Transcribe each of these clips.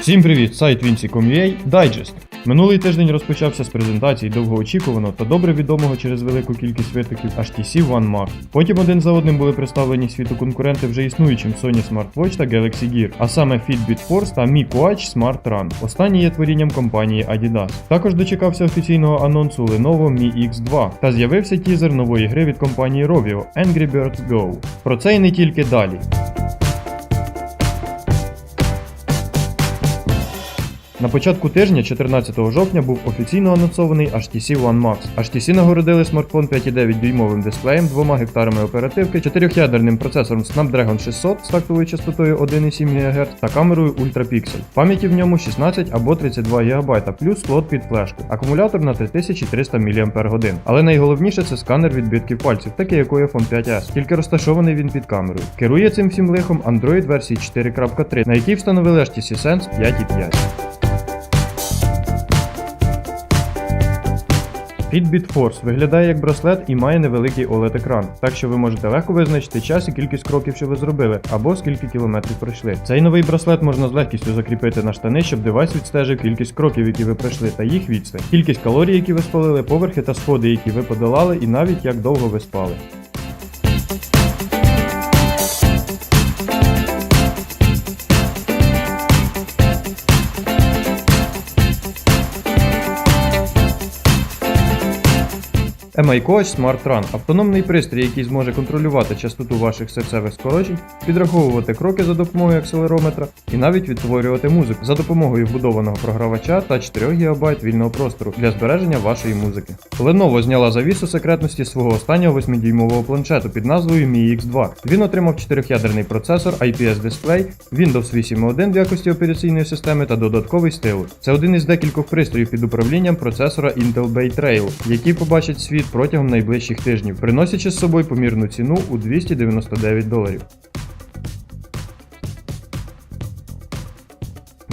Всім привіт! Сайт Vinci.com.ua Digest. Минулий тиждень розпочався з презентації довгоочікуваного та добре відомого через велику кількість витоків HTC One Max. Потім один за одним були представлені світу конкуренти вже існуючим Sony Smartwatch та Galaxy Gear, а саме Fitbit Force та Mi Coach Smart Run. Останній є творінням компанії Adidas. Також дочекався офіційного анонсу Lenovo Mi X2 та з'явився тізер нової гри від компанії Rovio Angry Birds Go. Про це і не тільки далі. На початку тижня, 14 жовтня, був офіційно анонсований HTC One Max. HTC нагородили смартфон 5,9 дюймовим дисплеєм, 2 гектарами оперативки, 4-ядерним процесором Snapdragon 600 з тактовою частотою 1,7 ГГц та камерою Ultrapixel. Пам'яті в ньому 16 або 32 ГБ, плюс слот під флешку. Акумулятор на 3300 мАч. Але найголовніше це сканер відбитків пальців, такий як у iPhone 5s, тільки розташований він під камерою. Керує цим всім лихом Android версії 4.3, на якій встановили HTC Sense 5.5. Fitbit Force виглядає як браслет і має невеликий OLED-екран, так що ви можете легко визначити час і кількість кроків, що ви зробили, або скільки кілометрів пройшли. Цей новий браслет можна з легкістю закріпити на штани, щоб девайс відстежив кількість кроків, які ви пройшли, та їх відстань, кількість калорій, які ви спалили, поверхи та сходи, які ви подолали, і навіть як довго ви спали. MI Coach Smart Run – автономний пристрій, який зможе контролювати частоту ваших серцевих скорочень, підраховувати кроки за допомогою акселерометра і навіть відтворювати музику за допомогою вбудованого програвача та 4 ГБ вільного простору для збереження вашої музики. Lenovo зняла завісу секретності свого останнього 8-дюймового планшету під назвою Mi X2. Він отримав 4-ядерний процесор, IPS дисплей, Windows 8.1 в якості операційної системи та додатковий стилус. Це один із декількох пристроїв під управлінням процесора Intel Bay Trail, який побачить світ протягом найближчих тижнів, приносячи з собою помірну ціну у 299 доларів.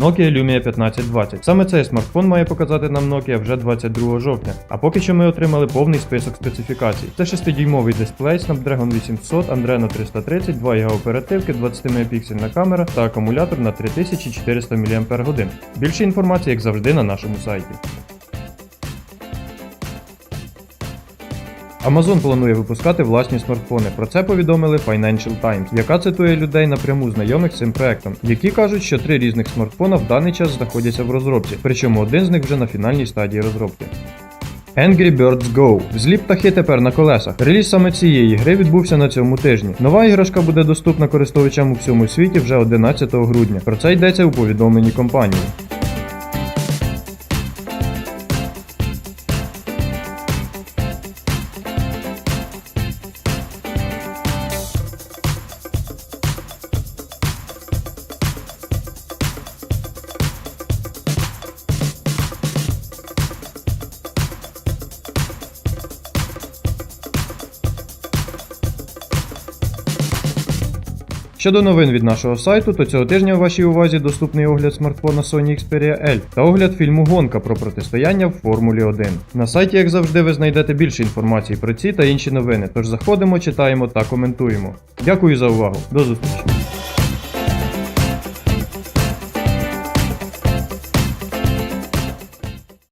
Nokia Lumia 1520. Саме цей смартфон має показати нам Nokia вже 22 жовтня. А поки що ми отримали повний список специфікацій. Це 6-дюймовий дисплей Snapdragon 800, Adreno 330, 2 ГБ оперативки, 20-мегапіксельна камера та акумулятор на 3400 мАч. Більше інформації, як завжди, на нашому сайті. Amazon планує випускати власні смартфони. Про це повідомили Financial Times, яка цитує людей напряму знайомих з цим проектом, які кажуть, що три різних смартфона в даний час знаходяться в розробці, причому один з них вже на фінальній стадії розробки. Angry Birds Go. Злі птахи тепер на колесах. Реліз саме цієї гри відбувся на цьому тижні. Нова іграшка буде доступна користувачам у всьому світі вже 11 грудня. Про це йдеться у повідомленні компанії. Щодо новин від нашого сайту, то цього тижня у вашій увазі доступний огляд смартфона Sony Xperia L та огляд фільму Гонка про протистояння в Формулі 1. На сайті, як завжди, ви знайдете більше інформації про ці та інші новини, тож заходимо, читаємо та коментуємо. Дякую за увагу. До зустрічі!